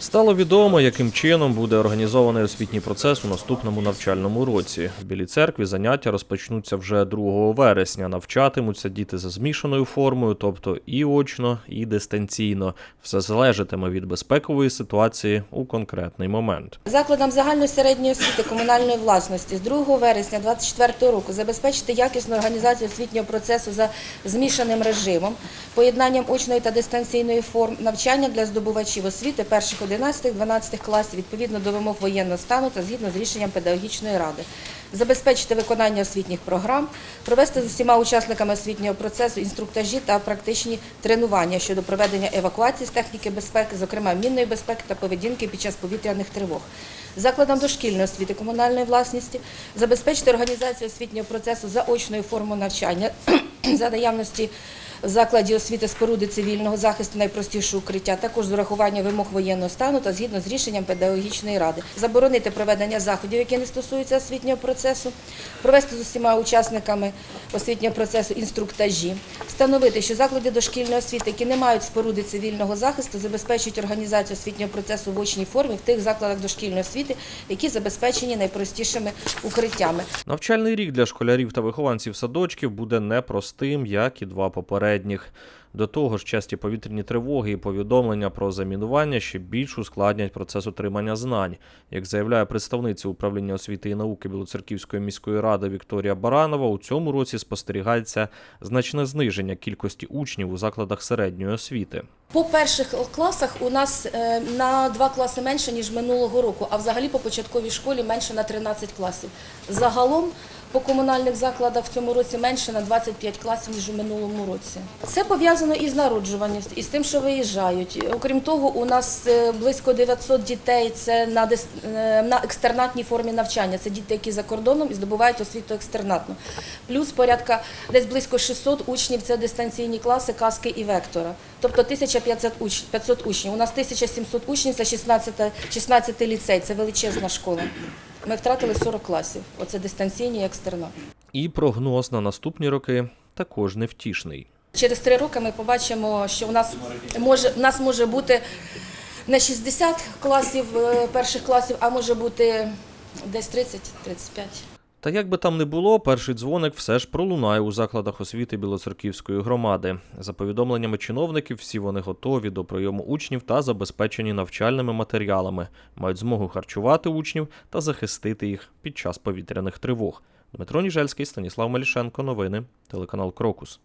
Стало відомо, яким чином буде організований освітній процес у наступному навчальному році. В Білій церкві заняття розпочнуться вже 2 вересня. Навчатимуться діти за змішаною формою, тобто і очно, і дистанційно. Все залежатиме від безпекової ситуації у конкретний момент. Закладам загальної середньої освіти комунальної власності з 2 вересня 2024 року забезпечити якісну організацію освітнього процесу за змішаним режимом, поєднанням очної та дистанційної форм навчання для здобувачів освіти перших 11-12 класів відповідно до вимог воєнного стану та згідно з рішенням педагогічної ради. Забезпечити виконання освітніх програм, провести з усіма учасниками освітнього процесу інструктажі та практичні тренування щодо проведення евакуації з техніки безпеки, зокрема мінної безпеки та поведінки під час повітряних тривог. Закладам дошкільної освіти комунальної власності забезпечити організацію освітнього процесу за очною формою навчання за наявності закладі освіти споруди цивільного захисту найпростіше укриття, також з урахуванням вимог воєнного стану та згідно з рішенням педагогічної ради, заборонити проведення заходів, які не стосуються освітнього процесу, провести з усіма учасниками освітнього процесу інструктажі, встановити, що заклади дошкільної освіти, які не мають споруди цивільного захисту, забезпечують організацію освітнього процесу в очній формі в тих закладах дошкільної освіти, які забезпечені найпростішими укриттями. Навчальний рік для школярів та вихованців садочків буде непростим, як і два попередніх. До того ж, часті повітряні тривоги і повідомлення про замінування ще більш ускладнять процес отримання знань. Як заявляє представниця управління освіти і науки Білоцерківської міської ради Вікторія Баранова, у цьому році спостерігається значне зниження кількості учнів у закладах середньої освіти. По перших класах у нас е, на два класи менше, ніж минулого року, а взагалі по початковій школі менше на 13 класів. Загалом по комунальних закладах в цьому році менше на 25 класів, ніж у минулому році. Це пов'язано із народжуваністю, і з тим, що виїжджають. Окрім того, у нас е, близько 900 дітей це на, е, на екстернатній формі навчання. Це діти, які за кордоном і здобувають освіту екстернатну. Плюс порядка десь близько 600 учнів це дистанційні класи, каски і вектора. Тобто 1500 уч- 500 учнів. У нас 1700 учнів, це 16, 16 ліцей, це величезна школа. Ми втратили 40 класів. Оце дистанційні і екстернат. І прогноз на наступні роки також невтішний. Через три роки ми побачимо, що у нас може, у нас може бути не 60 класів е, перших класів, а може бути десь 30-35. Та як би там не було, перший дзвоник все ж пролунає у закладах освіти Білоцерківської громади. За повідомленнями чиновників, всі вони готові до прийому учнів та забезпечені навчальними матеріалами, мають змогу харчувати учнів та захистити їх під час повітряних тривог. Дмитро Ніжельський, Станіслав Малішенко. Новини, телеканал Крокус.